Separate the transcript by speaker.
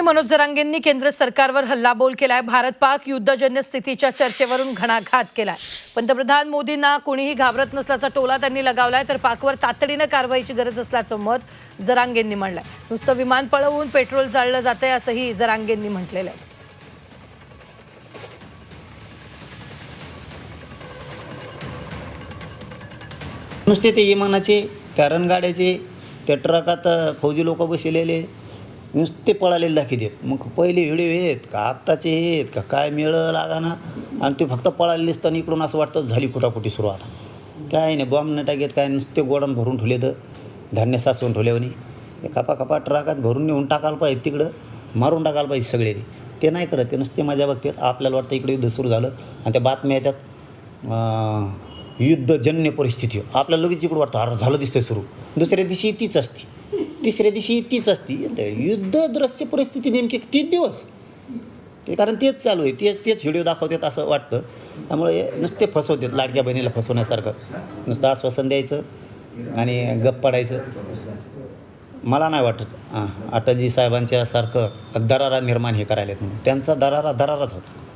Speaker 1: नेते मनोज जरांगेंनी केंद्र सरकारवर हल्लाबोल केलाय. भारत पाक युद्धजन्य स्थितीच्या चर्चेवरून घणाघात केलाय. पंतप्रधान मोदींना कोणीही घाबरत नसल्याचा टोला त्यांनी लगावलाय तर पाकवर तातडीनं कारवाईची गरज असल्याचं मत जरांगेंनी मांडलंय नुसतं विमान पळवून पेट्रोल जाळलं जातंय असंही जरांगेंनी म्हटलेलं आहे
Speaker 2: नुसते ते विमानाचे त्या गाड्याचे त्या ट्रकात फौजी लोक बसलेले नुसते पळालेले दाखवतात मग पहिले व्हिडिओ आहेत का? आत्ताचे आहेत का? काय मेळ लागा ना आणि ते फक्त पळाले दिसताना इकडून असं वाटतं झाली कुटाकुटी सुरुवात काय नाही बॉम्ब नाही टाकेत काय नुसते गोडान भरून ठेवले तर. धान्य साचवून ठेवल्यावनी. हे कपा कपा ट्रकात भरून नेऊन टाकायला पाहिजे तिकडं. मारून टाकायला पाहिजे सगळे ते. ते नाही करत ते नुसते माझ्या बघतात. आपल्याला वाटतं इकडे युद्ध सुरू झालं. आणि त्या बातम्या येतात युद्धजन्य परिस्थिती. आपल्याला लगेच इकडं वाटतं अरे झालं दिसतं सुरू. दुसऱ्या दिवशी तीच असते. तिसऱ्या दिवशी तीच असती. ते युद्धद्रश्य परिस्थिती नेमकी तीन दिवस. ते कारण तेच चालू आहे. तेच तेच व्हिडिओ दाखवतात असं वाटतं. त्यामुळे नुसते फसवतात. लाडक्या बहिणीला फसवण्यासारखं. नुसतं आश्वासन द्यायचं आणि गप्प पडायचं. मला नाही वाटत. हां. अटलजी साहेबांच्यासारखं दरारा निर्माण हे करायला म्हणून. त्यांचा दरारा दराराच होता.